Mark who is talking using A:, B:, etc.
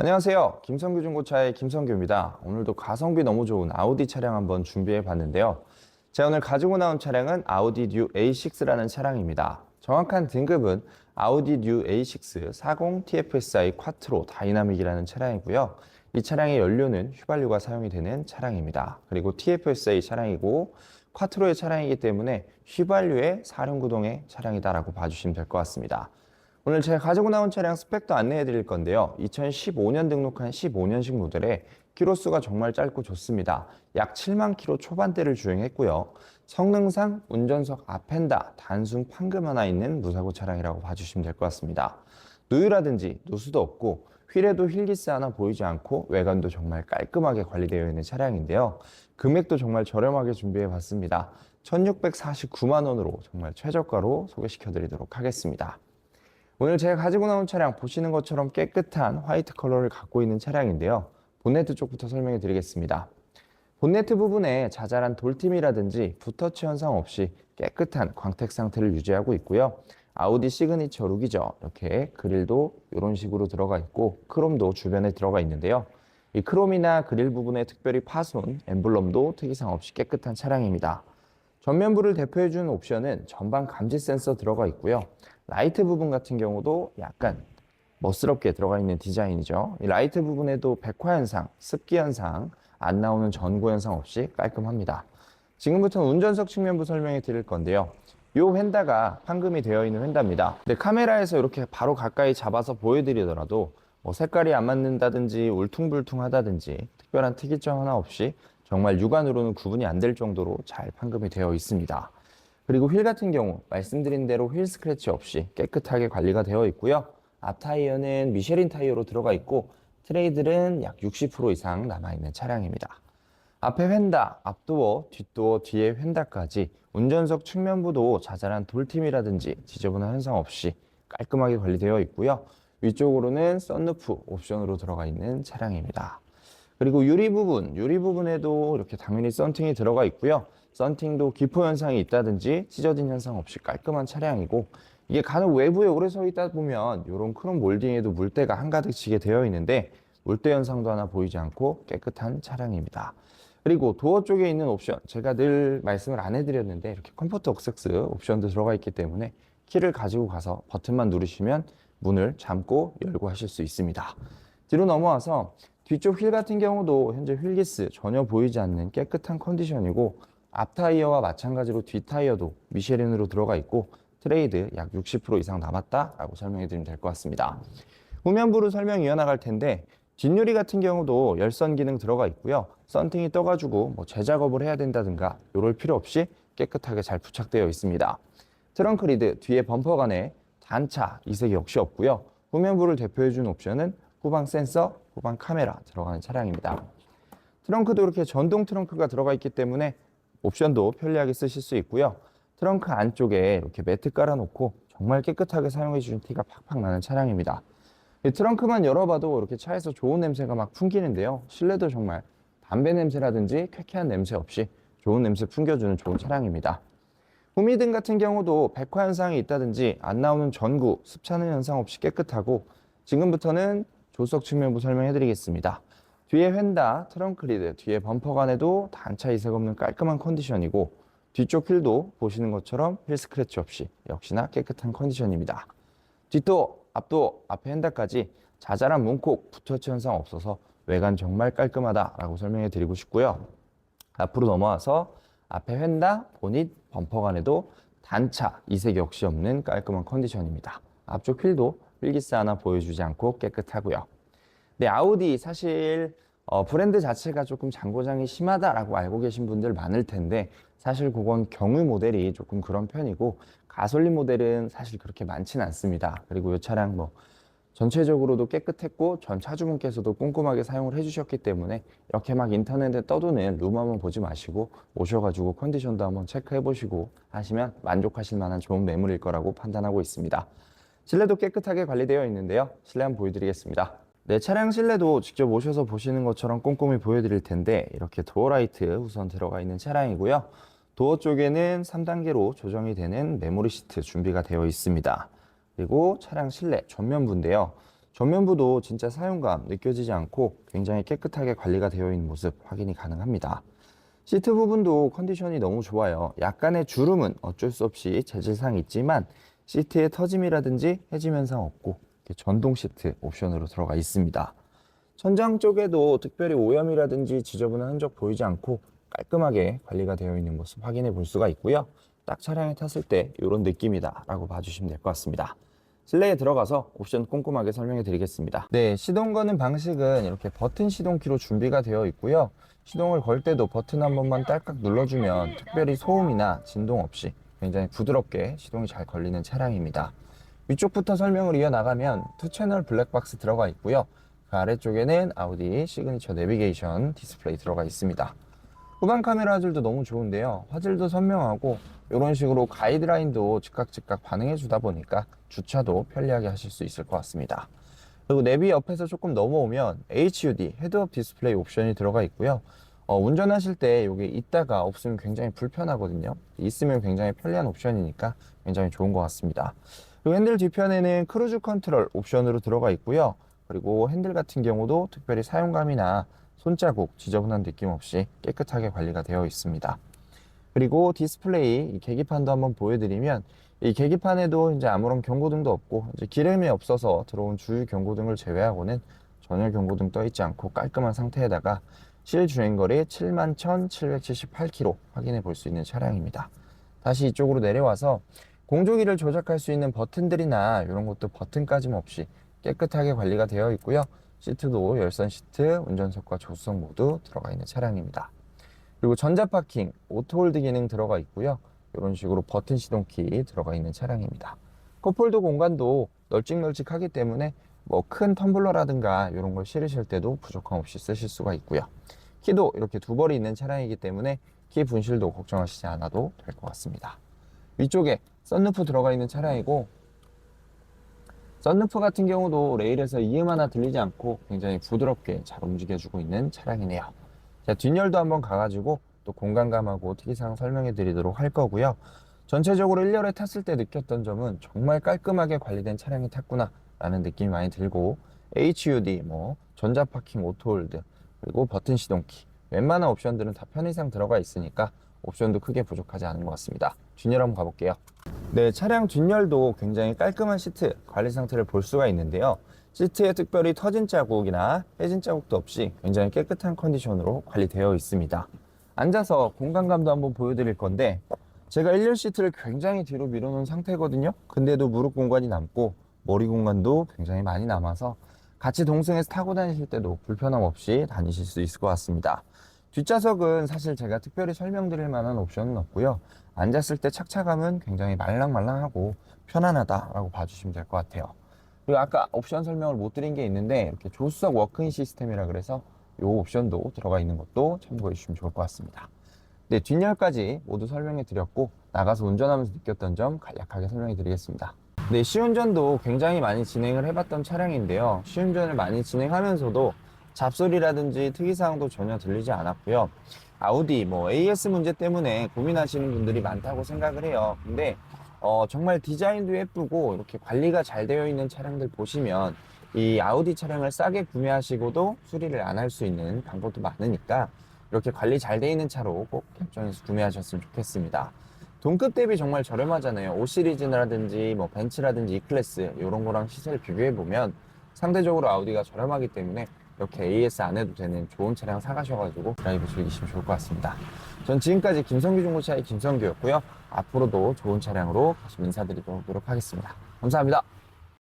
A: 안녕하세요. 김성규 중고차의 김성규입니다. 오늘도 가성비 너무 좋은 아우디 차량 한번 준비해 봤는데요. 제가 오늘 가지고 나온 차량은 아우디 뉴 A6라는 차량입니다. 정확한 등급은 아우디 뉴 A6 40 TFSI 쿼트로 다이나믹이라는 차량이고요. 이 차량의 연료는 휘발유가 사용이 되는 차량입니다. 그리고 TFSI 차량이고 쿼트로의 차량이기 때문에 휘발유의 사륜구동의 차량이다라고 봐주시면 될 것 같습니다. 오늘 제가 가지고 나온 차량 스펙도 안내해 드릴 건데요. 2015년 등록한 15년식 모델에 키로수가 정말 짧고 좋습니다. 약 7만 키로 초반대를 주행했고요. 성능상 운전석 앞엔다 단순 판금 하나 있는 무사고 차량이라고 봐주시면 될 것 같습니다. 누유라든지 누수도 없고 휠에도 휠기스 하나 보이지 않고 외관도 정말 깔끔하게 관리되어 있는 차량인데요. 금액도 정말 저렴하게 준비해 봤습니다. 1649만 원으로 정말 최저가로 소개시켜 드리도록 하겠습니다. 오늘 제가 가지고 나온 차량 보시는 것처럼 깨끗한 화이트 컬러를 갖고 있는 차량인데요. 본네트 쪽부터 설명해 드리겠습니다. 본네트 부분에 자잘한 돌팀이라든지 붓터치 현상 없이 깨끗한 광택 상태를 유지하고 있고요. 아우디 시그니처 룩이죠. 이렇게 그릴도 이런 식으로 들어가 있고 크롬도 주변에 들어가 있는데요. 이 크롬이나 그릴 부분에 특별히 파손, 엠블럼도 특이사항 없이 깨끗한 차량입니다. 전면부를 대표해주는 옵션은 전방 감지 센서 들어가 있고요. 라이트 부분 같은 경우도 약간 멋스럽게 들어가 있는 디자인이죠. 이 라이트 부분에도 백화 현상, 습기 현상, 안 나오는 전구 현상 없이 깔끔합니다. 지금부터는 운전석 측면부 설명해 드릴 건데요. 이 휀다가 판금이 되어 있는 휀다입니다. 근데 카메라에서 이렇게 바로 가까이 잡아서 보여드리더라도 뭐 색깔이 안 맞는다든지 울퉁불퉁하다든지 특별한 특이점 하나 없이 정말 육안으로는 구분이 안 될 정도로 잘 판금이 되어 있습니다. 그리고 휠 같은 경우 말씀드린 대로 휠 스크래치 없이 깨끗하게 관리가 되어 있고요. 앞 타이어는 미쉐린 타이어로 들어가 있고 트레이들은 약 60% 이상 남아있는 차량입니다. 앞에 휀다, 앞도어, 뒷도어, 뒤에 휀다까지 운전석 측면부도 자잘한 돌팀이라든지 지저분한 현상 없이 깔끔하게 관리되어 있고요. 위쪽으로는 썬루프 옵션으로 들어가 있는 차량입니다. 그리고 유리 부분, 유리 부분에도 이렇게 당연히 썬팅이 들어가 있고요. 썬팅도 기포 현상이 있다든지 찢어진 현상 없이 깔끔한 차량이고 이게 간혹 외부에 오래 서 있다 보면 이런 크롬 몰딩에도 물때가 한가득 치게 되어 있는데 물때 현상도 하나 보이지 않고 깨끗한 차량입니다. 그리고 도어 쪽에 있는 옵션 제가 늘 말씀을 안 해드렸는데 이렇게 컴포트 억세스 옵션도 들어가 있기 때문에 키를 가지고 가서 버튼만 누르시면 문을 잠고 열고 하실 수 있습니다. 뒤로 넘어와서 뒤쪽 휠 같은 경우도 현재 휠기스 전혀 보이지 않는 깨끗한 컨디션이고 앞 타이어와 마찬가지로 뒷 타이어도 미쉐린으로 들어가 있고 트레이드 약 60% 이상 남았다라고 설명해 드리면 될 것 같습니다. 후면부를 설명 이어나갈 텐데 뒷유리 같은 경우도 열선 기능 들어가 있고요. 썬팅이 떠가지고 뭐 재작업을 해야 된다든가 이럴 필요 없이 깨끗하게 잘 부착되어 있습니다. 트렁크 리드 뒤에 범퍼 간에 단차 이색 역시 없고요. 후면부를 대표해주는 옵션은 후방 센서, 후방 카메라 들어가는 차량입니다. 트렁크도 이렇게 전동 트렁크가 들어가 있기 때문에 옵션도 편리하게 쓰실 수 있고요. 트렁크 안쪽에 이렇게 매트 깔아놓고 정말 깨끗하게 사용해 주신 티가 팍팍 나는 차량입니다. 이 트렁크만 열어봐도 이렇게 차에서 좋은 냄새가 막 풍기는데요. 실내도 정말 담배 냄새라든지 쾌쾌한 냄새 없이 좋은 냄새 풍겨주는 좋은 차량입니다. 후미등 같은 경우도 백화 현상이 있다든지 안 나오는 전구, 습차는 현상 없이 깨끗하고 지금부터는 조석 측면부 설명해 드리겠습니다. 뒤에 휀다, 트렁크 리드, 뒤에 범퍼 간에도 단차 이색 없는 깔끔한 컨디션이고 뒤쪽 휠도 보시는 것처럼 휠 스크래치 없이 역시나 깨끗한 컨디션입니다. 뒷도, 앞도, 앞에 핸다까지 자잘한 문콕, 붓터치 현상 없어서 외관 정말 깔끔하다라고 설명해 드리고 싶고요. 앞으로 넘어와서 앞에 휀다, 보닛, 범퍼 간에도 단차, 이색 역시 없는 깔끔한 컨디션입니다. 앞쪽 휠도 휠기스 하나 보여주지 않고 깨끗하고요. 네, 아우디 사실 어, 브랜드 자체가 조금 잔고장이 심하다라고 알고 계신 분들 많을 텐데 사실 그건 경유 모델이 조금 그런 편이고 가솔린 모델은 사실 그렇게 많지는 않습니다. 그리고 이 차량 뭐 전체적으로도 깨끗했고 전 차주분께서도 꼼꼼하게 사용을 해주셨기 때문에 이렇게 막 인터넷에 떠도는 룸 한번 보지 마시고 오셔가지고 컨디션도 한번 체크해 보시고 하시면 만족하실 만한 좋은 매물일 거라고 판단하고 있습니다. 실내도 깨끗하게 관리되어 있는데요. 실내 한번 보여드리겠습니다. 네, 차량 실내도 직접 오셔서 보시는 것처럼 꼼꼼히 보여드릴 텐데 이렇게 도어 라이트 우선 들어가 있는 차량이고요. 도어 쪽에는 3단계로 조정이 되는 메모리 시트 준비가 되어 있습니다. 그리고 차량 실내 전면부인데요. 전면부도 진짜 사용감 느껴지지 않고 굉장히 깨끗하게 관리가 되어 있는 모습 확인이 가능합니다. 시트 부분도 컨디션이 너무 좋아요. 약간의 주름은 어쩔 수 없이 재질상 있지만 시트의 터짐이라든지 해짐 현상 없고 전동 시트 옵션으로 들어가 있습니다. 천장 쪽에도 특별히 오염이라든지 지저분한 흔적 보이지 않고 깔끔하게 관리가 되어 있는 모습 확인해 볼 수가 있고요. 딱 차량에 탔을 때 이런 느낌이다 라고 봐주시면 될 것 같습니다. 실내에 들어가서 옵션 꼼꼼하게 설명해 드리겠습니다. 네, 시동 거는 방식은 이렇게 버튼 시동키로 준비가 되어 있고요. 시동을 걸 때도 버튼 한 번만 딸깍 눌러주면 특별히 소음이나 진동 없이 굉장히 부드럽게 시동이 잘 걸리는 차량입니다. 위쪽부터 설명을 이어나가면 투 채널 블랙박스 들어가 있고요. 그 아래쪽에는 아우디 시그니처 내비게이션 디스플레이 들어가 있습니다. 후방 카메라 화질도 너무 좋은데요. 화질도 선명하고 이런 식으로 가이드라인도 즉각 즉각 반응해 주다 보니까 주차도 편리하게 하실 수 있을 것 같습니다. 그리고 내비 옆에서 조금 넘어오면 HUD 헤드업 디스플레이 옵션이 들어가 있고요. 어, 운전하실 때 이게 있다가 없으면 굉장히 불편하거든요. 있으면 굉장히 편리한 옵션이니까 굉장히 좋은 것 같습니다. 그리고 핸들 뒤편에는 크루즈 컨트롤 옵션으로 들어가 있고요. 그리고 핸들 같은 경우도 특별히 사용감이나 손자국, 지저분한 느낌 없이 깨끗하게 관리가 되어 있습니다. 그리고 디스플레이 이 계기판도 한번 보여드리면 이 계기판에도 이제 아무런 경고등도 없고 이제 기름이 없어서 들어온 주유 경고등을 제외하고는 전혀 경고등 떠 있지 않고 깔끔한 상태에다가 실 주행거리 71,778km 확인해 볼 수 있는 차량입니다. 다시 이쪽으로 내려와서 공조기를 조작할 수 있는 버튼들이나 이런 것도 버튼까짐 없이 깨끗하게 관리가 되어 있고요. 시트도 열선 시트, 운전석과 조수석 모두 들어가 있는 차량입니다. 그리고 전자 파킹, 오토홀드 기능 들어가 있고요. 이런 식으로 버튼 시동키 들어가 있는 차량입니다. 컵홀더 공간도 널찍널찍하기 때문에 뭐 큰 텀블러라든가 이런 걸 실으실 때도 부족함 없이 쓰실 수가 있고요. 키도 이렇게 두 벌이 있는 차량이기 때문에 키 분실도 걱정하시지 않아도 될 것 같습니다. 위쪽에 썬루프 들어가 있는 차량이고 썬루프 같은 경우도 레일에서 이음 하나 들리지 않고 굉장히 부드럽게 잘 움직여주고 있는 차량이네요. 자, 뒷열도 한번 가가지고 또 공간감하고 특이사항 설명해 드리도록 할 거고요. 전체적으로 1열에 탔을 때 느꼈던 점은 정말 깔끔하게 관리된 차량이 탔구나 라는 느낌이 많이 들고 HUD, 뭐 전자파킹 오토홀드, 그리고 버튼 시동키 웬만한 옵션들은 다 편의상 들어가 있으니까 옵션도 크게 부족하지 않은 것 같습니다. 뒷열 한번 가볼게요. 네, 차량 뒷열도 굉장히 깔끔한 시트 관리 상태를 볼 수가 있는데요. 시트에 특별히 터진 자국이나 해진 자국도 없이 굉장히 깨끗한 컨디션으로 관리되어 있습니다. 앉아서 공간감도 한번 보여드릴 건데 제가 1열 시트를 굉장히 뒤로 밀어놓은 상태거든요. 근데도 무릎 공간이 남고 머리 공간도 굉장히 많이 남아서 같이 동승해서 타고 다니실 때도 불편함 없이 다니실 수 있을 것 같습니다. 뒷좌석은 사실 제가 특별히 설명드릴 만한 옵션은 없고요. 앉았을 때 착차감은 굉장히 말랑말랑하고 편안하다라고 봐주시면 될 것 같아요. 그리고 아까 옵션 설명을 못 드린 게 있는데 이렇게 조수석 워크인 시스템이라 그래서 이 옵션도 들어가 있는 것도 참고해 주시면 좋을 것 같습니다. 네, 뒷열까지 모두 설명해 드렸고 나가서 운전하면서 느꼈던 점 간략하게 설명해 드리겠습니다. 네, 시운전도 굉장히 많이 진행을 해봤던 차량인데요. 시운전을 많이 진행하면서도 잡소리라든지 특이사항도 전혀 들리지 않았고요. 아우디, 뭐 AS 문제 때문에 고민하시는 분들이 많다고 생각을 해요. 근데 어, 정말 디자인도 예쁘고 이렇게 관리가 잘 되어 있는 차량들 보시면 이 아우디 차량을 싸게 구매하시고도 수리를 안 할 수 있는 방법도 많으니까 이렇게 관리 잘 되어 있는 차로 꼭 결정해서 구매하셨으면 좋겠습니다. 동급 대비 정말 저렴하잖아요. 5 시리즈라든지 뭐 벤츠라든지 E클래스 이런 거랑 시세를 비교해 보면 상대적으로 아우디가 저렴하기 때문에 이렇게 AS 안 해도 되는 좋은 차량 사가셔가지고 드라이브 즐기시면 좋을 것 같습니다. 전 지금까지 김성규 중고차의 김성규였고요. 앞으로도 좋은 차량으로 다시 인사드리도록 노력하겠습니다. 감사합니다.